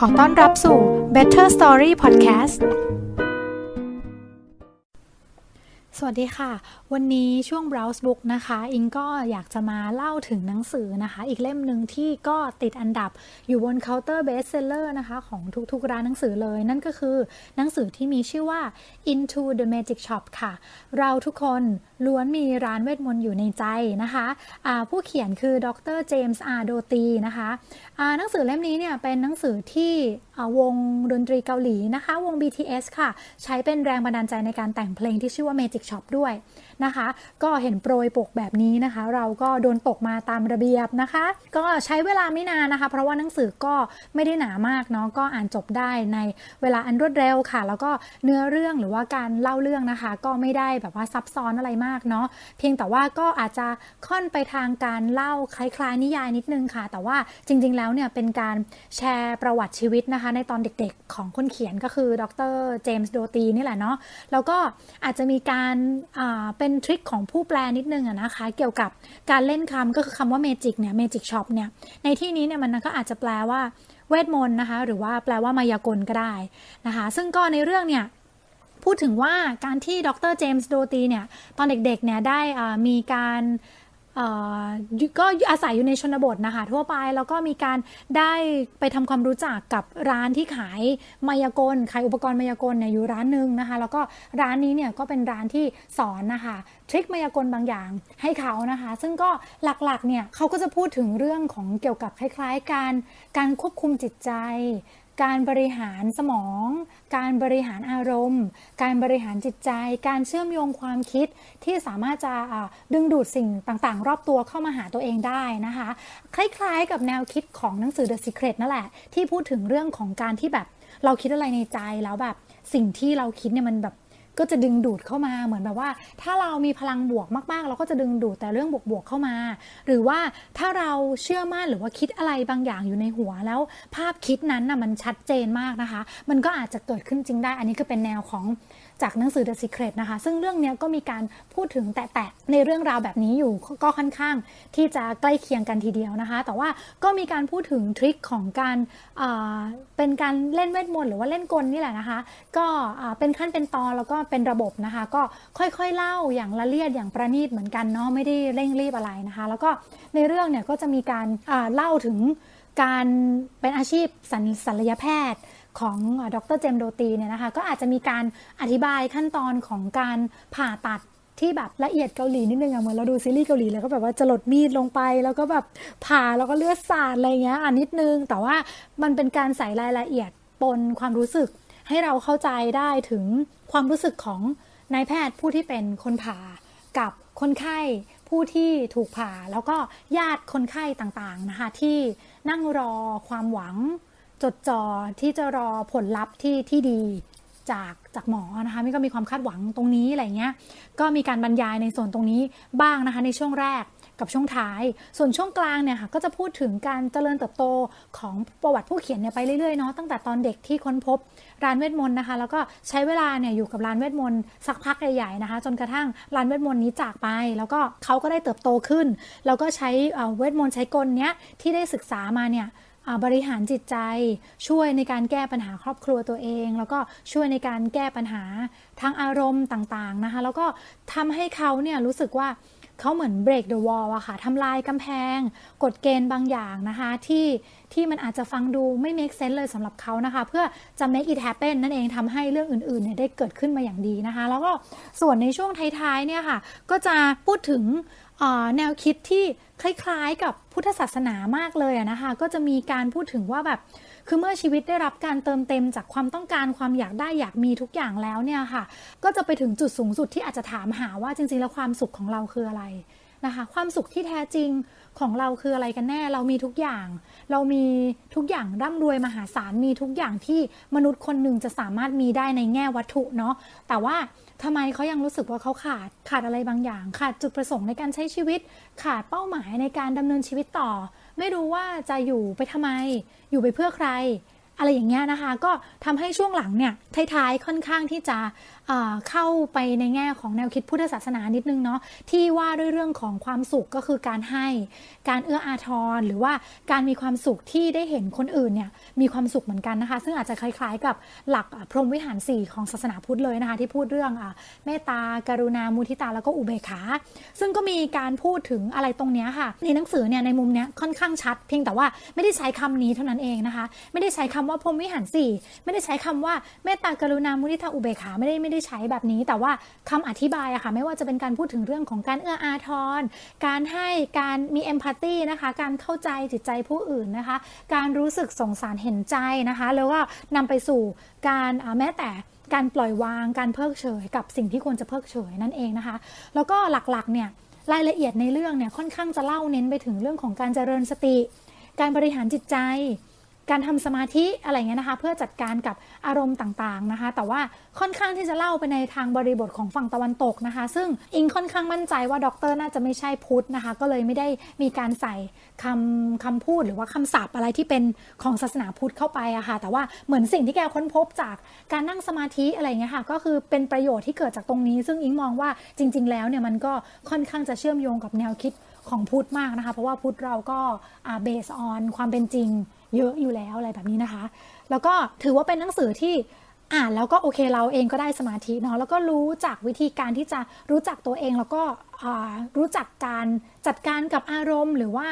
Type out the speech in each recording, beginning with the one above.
ขอต้อนรับสู่ Better Story Podcast สวัสดีค่ะ วันนี้ช่วง Browse Book นะคะ อิงก็อยากจะมาเล่าถึงหนังสือนะคะ อีกเล่มหนึ่งที่ก็ติดอันดับอยู่บนเคาน์เตอร์เบสเซลเลอร์นะคะ ของทุกๆร้านหนังสือเลย นั่นก็คือหนังสือที่มีชื่อว่า Into the Magic Shop ค่ะ เราทุกคนล้วนมีร้านเวทมนต์อยู่ในใจนะคะะผู้เขียนคือดรเจมส์อาร์โดตีนะคะะหนังสือเล่มนี้เนี่ยเป็นหนังสือที่ วงดนตรีเกาหลีนะคะ วง BTS ค่ะ ใช้เป็นแรงบันดาลใจในการแต่งเพลงที่ชื่อว่า Magic Shop ด้วยนะคะ ก็เห็นโปรยปกแบบนี้นะคะ เราก็โดนตกมาตามระเบียบนะคะ ก็ใช้เวลาไม่นานนะคะ เพราะว่าหนังสือก็ไม่ได้หนามากเนาะก็อ่านจบได้ในเวลาอันรวดเร็วค่ะ แล้วก็เนื้อเรื่องหรือว่าการเล่าเรื่องนะคะ ก็ไม่ได้แบบว่าซับซ้อนอะไรมากเนาะเพียงแต่ว่าก็อาจจะค่อนไปทางการเล่าคล้ายๆ นิยายนิดนึงค่ะ แต่ว่าจริง ๆ แล้วเนี่ยเป็นการแชร์ประวัติชีวิตนะคะในตอนเด็กๆของคนเขียนก็คือดรเจมส์โดตีนี่แหละเนาะแล้วก็อาจจะมีการเป็นทริคของผู้แปลนิดนึงอะนะคะ เกี่ยวกับการเล่นคำก็คือคำว่าเมจิกเนี่ยเมจิกช็อปเนี่ยในที่นี้เนี่ยมันก็อาจจะแปลว่าเวทมนต์นะคะ หรือว่าแปลว่ามายากลก็ได้นะคะ ซึ่งก็ในเรื่องเนี่ยพูดถึงว่าการที่ดรเจมส์โดตีเนี่ยตอนเด็กๆเนี่ยได้มีการ ก็อาศัยอยู่ในชนบทนะคะทั่วไปแล้วก็มีการได้ไปทำความรู้จักกับร้านที่ขายมายากลขายอุปกรณ์มายากลเนี่ยอยู่ร้านหนึ่งนะคะ แล้วก็ร้านนี้เนี่ยก็เป็นร้านที่สอนนะคะทริคมายากลบางอย่างให้เขานะคะ ซึ่งก็หลักๆเนี่ยเขาก็จะพูดถึงเรื่องของเกี่ยวกับคล้าย ๆ การการควบคุมจิตใจ การบริหารสมอง การบริหารอารมณ์ การบริหารจิตใจ การเชื่อมโยงความคิดที่สามารถจะดึงดูดสิ่งต่างๆ รอบตัวเข้ามาหาตัวเองได้นะคะ คล้ายๆ กับแนวคิดของหนังสือ The Secret นั่นแหละ ที่พูดถึงเรื่องของการที่แบบเราคิดอะไรในใจแล้วแบบสิ่งที่เราคิดเนี่ยมันแบบ ก็จะดึงดูดเข้ามาเหมือนแบบว่า ถ้าเรามีพลังบวกมากๆ เราก็จะดึงดูดแต่เรื่องบวกๆเข้ามา หรือว่าถ้าเราเชื่อมั่นหรือว่าคิดอะไรบางอย่างอยู่ในหัวแล้ว ภาพคิดนั้นน่ะมันชัดเจนมากนะคะ มันก็อาจจะเกิดขึ้นจริงได้ อันนี้ก็เป็นแนวของจากหนังสือ The Secret นะคะ ซึ่งเรื่องนี้ก็มีการพูดถึงแตะๆในเรื่องราวแบบนี้อยู่ก็ค่อนข้างที่จะใกล้เคียงกันทีเดียวนะคะ แต่ว่าก็มีการพูดถึงทริคของการเป็นการเล่นเวทมนต์หรือว่าเล่นกลนี่แหละนะคะ ก็เป็นขั้นเป็นตอนแล้วก็เป็นระบบนะคะ ก็ค่อยๆเล่าอย่างละเลียดอย่างประณีตเหมือนกันเนาะไม่ได้เร่งรีบอะไรนะคะ แล้วก็ในเรื่องเนี่ยก็จะมีการเล่าถึงการเป็นอาชีพศัลยแพทย์ของดรเจมโดตีเนี่ยนะคะก็อาจจะมีการอธิบายขั้นตอนของการผ่าตัดที่แบบละเอียดเกาหลีนิดนึงอะเหมือนเราดูซีรีส์เกาหลีแล้วก็แบบว่าจะหลดมีดลงไป แล้วก็แบบผ่าแล้วก็เลือดสาดอะไรเงี้ยอะนิดนึง แต่ว่ามันเป็นการใส่รายละเอียดปนความรู้สึก ให้เราเข้าใจได้ถึงความรู้สึกของนายแพทย์ผู้ที่เป็นคนผ่ากับคนไข้ผู้ที่ถูกผ่าแล้วก็ญาติคนไข้ต่างๆนะคะที่นั่งรอความหวังจดจ่อที่จะรอผลลัพธ์ที่ที่ดีจากจากหมอนะคะมีก็มีความคาดหวังตรงนี้อะไรเงี้ยก็มีการบรรยายในส่วนตรงนี้บ้างนะคะในช่วงแรก กับช่วงท้าย ส่วนช่วงกลางเนี่ยค่ะก็จะพูดถึงการเจริญเติบโตของประวัติผู้เขียนเนี่ยไปเรื่อยๆเนาะตั้งแต่ตอนเด็กที่ค้นพบร้านเวทมนต์นะคะ แล้วก็ใช้เวลาเนี่ยอยู่กับร้านเวทมนต์สักพักใหญ่ๆนะคะ จนกระทั่งร้านเวทมนต์นี้จากไป แล้วก็เขาก็ได้เติบโตขึ้น แล้วก็ใช้เวทมนต์ใช้กลเนี้ยที่ได้ศึกษามาเนี่ยบริหารจิตใจช่วยในการแก้ปัญหาครอบครัวตัวเอง แล้วก็ช่วยในการแก้ปัญหาทางอารมณ์ต่างๆนะคะ แล้วก็ทำให้เขาเนี่ยรู้สึกว่า เขาเหมือน break the wall อะค่ะทำลายกำแพง กฎเกณฑ์บางอย่างนะคะ ที่ที่มันอาจจะฟังดูไม่ make sense เลยสำหรับเขานะคะ เพื่อจะ make it happen นั่นเองทำให้เรื่องอื่นๆเนี่ยได้เกิดขึ้นมาอย่างดีนะคะ แล้วก็ส่วนในช่วงท้ายๆเนี่ยค่ะ ก็จะพูดถึงแนวคิดที่คล้ายๆ กับพุทธศาสนามากเลยนะคะ ก็จะมีการพูดถึงว่าแบบ คือเมื่อชีวิตได้รับการเติมเต็มจากความต้องการความอยากได้อยากมีทุกอย่างแล้วเนี่ยค่ะ ก็จะไปถึงจุดสูงสุดที่อาจจะถามหาว่าจริงๆแล้วความสุขของเราคืออะไร นะคะความสุขที่แท้จริงของเราคืออะไรกันแน่ เรามีทุกอย่าง เรามีทุกอย่างร่ำรวยมหาศาลมีทุกอย่างที่มนุษย์คนหนึ่งจะสามารถมีได้ในแง่วัตถุเนาะแต่ว่าทำไมเขายังรู้สึกว่าเขาขาดขาดอะไรบางอย่าง ขาดจุดประสงค์ในการใช้ชีวิต ขาดเป้าหมายในการดำเนินชีวิตต่อ ไม่รู้ว่าจะอยู่ไปทำไม อยู่ไปเพื่อใคร อะไรอย่างเงี้ยนะคะ ก็ทำให้ช่วงหลังเนี่ยท้ายๆค่อนข้างที่จะ เข้าไปในแง่ของแนวคิดพุทธศาสนานิดนึงเนาะที่ว่าด้วยเรื่องของความสุขก็คือการให้การเอื้ออาทรหรือว่าการมีความสุขที่ได้เห็นคนอื่นเนี่ยมีความสุขเหมือนกันนะคะ ซึ่งอาจจะคล้ายๆกับหลักพรหมวิหาร 4 ของศาสนาพุทธเลยนะคะ ที่พูดเรื่องอเมตตากรุณามุทิตาแล้วก็อุเบกขา ซึ่งก็มีการพูดถึงอะไรตรงเนี้ยค่ะ ในหนังสือเนี่ยในมุมเนี้ยค่อนข้างชัด เพียงแต่ว่าไม่ได้ใช้คำนี้เท่านั้นเองนะคะ ไม่ได้ใช้คำว่าพรหมวิหาร 4 ไม่ได้ใช้คำว่าเมตตากรุณามุทิตาอุเบกขาไม่ได้ไม่ได้ใช้แบบนี้ แต่ว่าคำอธิบายอะค่ะไม่ว่าจะเป็นการพูดถึงเรื่องของการเอื้ออาทร การให้การมีเอมพัตตีนะคะการเข้าใจจิตใจผู้อื่นนะคะ การรู้สึกสงสารเห็นใจนะคะ แล้วก็นำไปสู่การแม้แต่การปล่อยวางการเพิกเฉย กับสิ่งที่ควรจะเพิกเฉยนั่นเองนะคะ แล้วก็หลักๆเนี่ยรายละเอียดในเรื่องเนี่ยค่อนข้างจะเล่าเน้นไปถึงเรื่องของการเจริญสติ การบริหารจิตใจ การทำสมาธิอะไรเงี้ยนะคะ เพื่อจัดการกับอารมณ์ต่างๆนะคะ แต่ว่าค่อนข้างที่จะเล่าไปในทางบริบทของฝั่งตะวันตกนะคะ ซึ่งอิงค่อนข้างมั่นใจว่าด็อกเตอร์น่าจะไม่ใช่พุทธนะคะ ก็เลยไม่ได้มีการใส่คำคำพูดหรือว่าคำศัพท์อะไรที่เป็นของศาสนาพุทธเข้าไปอะค่ะ แต่ว่าเหมือนสิ่งที่แกค้นพบจากการนั่งสมาธิอะไรเงี้ยค่ะ ก็คือเป็นประโยชน์ที่เกิดจากตรงนี้ ซึ่งอิงมองว่าจริง ๆ แล้วเนี่ยมันก็ค่อนข้างจะเชื่อมโยงกับแนวคิดของพุทธมากนะคะ เพราะว่าพุทธเราก็เบสออนความเป็นจริง เยอะอยู่แล้วอะไรแบบนี้นะคะ แล้วก็ถือว่าเป็นหนังสือที่อ่านแล้วก็โอเคเราเองก็ได้สมาธิเนาะแล้วก็รู้จักวิธีการที่จะรู้จักตัวเองแล้วก็รู้จักการจัดการกับอารมณ์ หรือว่า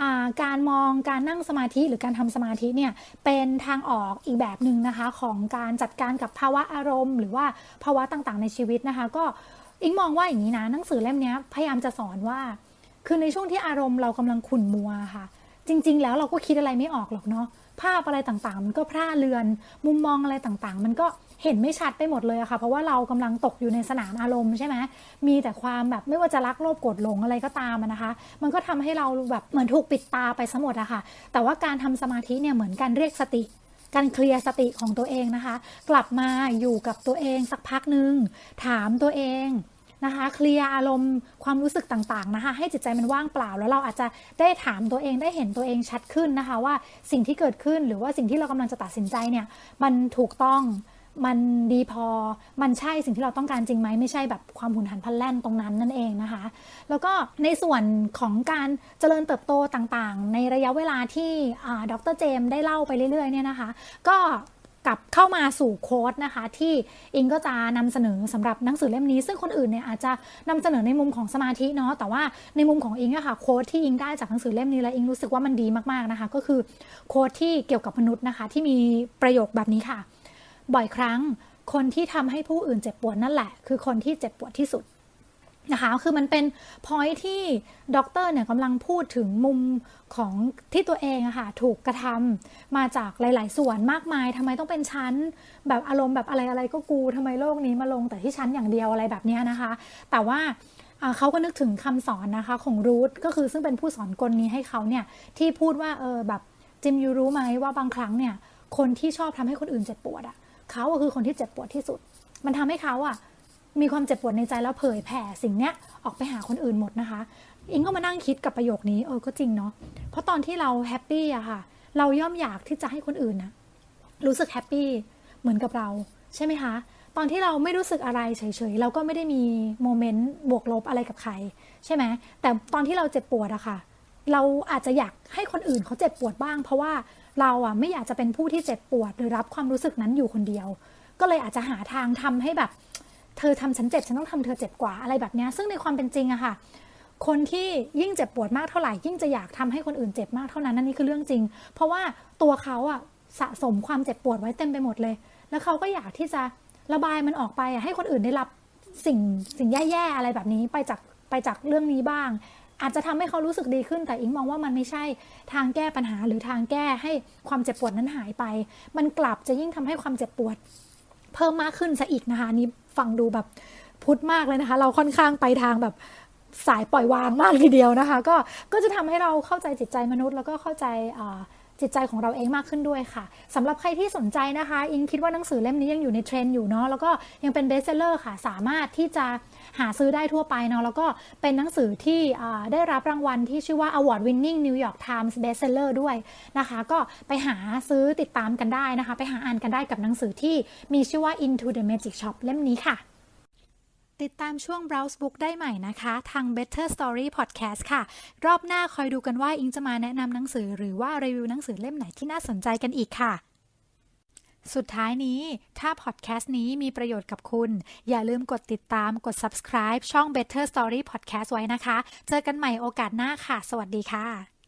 อ่าการมองการนั่งสมาธิหรือการทำสมาธิเนี่ยเป็นทางออกอีกแบบหนึ่งนะคะของการจัดการกับภาวะอารมณ์ หรือว่าภาวะต่างๆในชีวิตนะคะ ก็อิงมองว่าอย่างนี้นะหนังสือเล่มนี้พยายามจะสอนว่า คือในช่วงที่อารมณ์เรากำลังขุ่นมัวค่ะ จริง ๆ แล้วเราก็คิดอะไรไม่ออกหรอกเนาะภาพอะไรต่างๆ มันก็พร่าเรือน มุมมองอะไรต่างๆ มันก็เห็นไม่ชัดไปหมดเลยอะค่ะ เพราะว่าเรากำลังตกอยู่ในสนามอารมณ์ใช่ไหมมีแต่ความแบบไม่ว่าจะรักโลภโกรธหลงอะไรก็ตามนะคะ มันก็ทำให้เราแบบเหมือนถูกปิดตาไปซะหมดอะค่ะ แต่ว่าการทำสมาธิเนี่ยเหมือนการเรียกสติการเคลียร์สติของตัวเองนะคะ กลับมาอยู่กับตัวเองสักพักหนึ่งถามตัวเอง นะคะเคลียร์อารมณ์ความรู้สึกต่างๆนะคะ ให้จิตใจมันว่างเปล่า แล้วเราอาจจะได้ถามตัวเองได้เห็นตัวเองชัดขึ้นนะคะ ว่าสิ่งที่เกิดขึ้นหรือว่าสิ่งที่เรากำลังจะตัดสินใจเนี่ยมันถูกต้องมันดีพอ มันใช่สิ่งที่เราต้องการจริงไหม ไม่ใช่แบบความหุนหันพลันแล่นตรงนั้นนั่นเองนะคะ แล้วก็ในส่วนของการเจริญเติบโตต่างๆ ในระยะเวลาที่ดรเจมได้เล่าไปเรื่อยๆเนี่ยนะคะ ก็ กลับเข้ามาสู่โค้ดนะคะ ที่อิงก็จะนำเสนอสำหรับหนังสือเล่มนี้ ซึ่งคนอื่นเนี่ยอาจจะนำเสนอในมุมของสมาธิเนาะแต่ว่าในมุมของอิงอะค่ะโค้ดที่อิงได้จากหนังสือเล่มนี้แล้วอิงรู้สึกว่ามันดีมากๆนะคะ ก็คือโค้ดที่เกี่ยวกับมนุษย์นะคะ ที่มีประโยคแบบนี้ค่ะ บ่อยครั้งคนที่ทำให้ผู้อื่นเจ็บปวดนั่นแหละ คือคนที่เจ็บปวดที่สุด นะคะ คือมันเป็นพอยที่ด็อกเตอร์เนี่ยกำลังพูดถึงมุมของที่ตัวเองอะค่ะถูกกระทำมาจากหลาย ๆ ส่วนมากมายทำไมต้องเป็นชั้น แบบอารมณ์แบบอะไรอะไรก็กูทำไมโลกนี้มาลงแต่ที่ชั้นอย่างเดียวอะไรแบบนี้นะคะ แต่ว่าเขาก็นึกถึงคำสอนนะคะของรูทก็คือซึ่งเป็นผู้สอนกลนี้ให้เขาเนี่ยที่พูดว่าเออแบบจิมยูรู้ไหมว่าบางครั้งเนี่ยคนที่ชอบทำให้คนอื่นเจ็บปวดอะเขาคือคนที่เจ็บปวดที่สุด มันทำให้เขาอะ มีความเจ็บปวดในใจแล้วเผยแผ่สิ่งเนี้ยออกไปหาคนอื่นหมดนะคะ อิงก็มานั่งคิดกับประโยคนี้เออก็จริงเนาะเพราะตอนที่เราแฮปปี้อะค่ะ เราย่อมอยากที่จะให้คนอื่นนะรู้สึกแฮปปี้เหมือนกับเราใช่ไหมคะ ตอนที่เราไม่รู้สึกอะไรเฉยๆ เราก็ไม่ได้มีโมเมนต์บวกลบอะไรกับใคร ใช่ไหมแต่ตอนที่เราเจ็บปวดอะค่ะ เราอาจจะอยากให้คนอื่นเขาเจ็บปวดบ้าง เพราะว่าเราอะไม่อยากจะเป็นผู้ที่เจ็บปวด หรือรับความรู้สึกนั้นอยู่คนเดียว ก็เลยอาจจะหาทางทำให้แบบ เธอทำฉันเจ็บฉันต้องทำเธอเจ็บกว่าอะไรแบบนี้ซึ่งในความเป็นจริงอะค่ะ คนที่ยิ่งเจ็บปวดมากเท่าไหร่ยิ่งจะอยากทำให้คนอื่นเจ็บมากเท่านั้นนั่นนี่คือเรื่องจริง เพราะว่าตัวเขาอะสะสมความเจ็บปวดไว้เต็มไปหมดเลย แล้วเขาก็อยากที่จะระบายมันออกไปอะให้คนอื่นได้รับสิ่งสิ่งแย่ๆอะไรแบบนี้ไปจากไปจากเรื่องนี้บ้าง อาจจะทำให้เขารู้สึกดีขึ้น แต่อิงมองว่ามันไม่ใช่ทางแก้ปัญหาหรือทางแก้ให้ความเจ็บปวดนั้นหายไป มันกลับจะยิ่งทำให้ความเจ็บปวดเพิ่มมากขึ้นซะอีกนะคะนี่ ฟังดูแบบพุทธมากเลยนะคะ เราค่อนข้างไปทางแบบสายปล่อยวางมากทีเดียวนะคะ ก็ก็จะทำให้เราเข้าใจจิตใจมนุษย์ แล้วก็เข้าใจ จิตใจของเราเองมากขึ้นด้วยค่ะสำหรับใครที่สนใจนะคะ อิงคิดว่าหนังสือเล่มนี้ยังอยู่ในเทรนด์อยู่เนาะแล้วก็ยังเป็นเบสเซลเลอร์ค่ะ สามารถที่จะหาซื้อได้ทั่วไปเนาะแล้วก็เป็นหนังสือที่ได้รับรางวัลที่ชื่อว่า Award Winning New York Times Bestseller ด้วยนะคะ ก็ไปหาซื้อติดตามกันได้นะคะ ไปหาอ่านกันได้กับหนังสือที่มีชื่อว่า Into the Magic Shop เล่มนี้ค่ะ ติดตามช่วง Browse Book ได้ใหม่นะคะ ทาง Better Story Podcast ค่ะ รอบหน้าคอยดูกันว่าอิงจะมาแนะนำหนังสือหรือว่ารีวิวหนังสือเล่มไหนที่น่าสนใจกันอีกค่ะ สุดท้ายนี้ ถ้าพอดแคสต์นี้มีประโยชน์กับคุณ อย่าลืมกดติดตามกด subscribe ช่อง Better Story Podcast ไว้นะคะ เจอกันใหม่โอกาสหน้าค่ะ สวัสดีค่ะ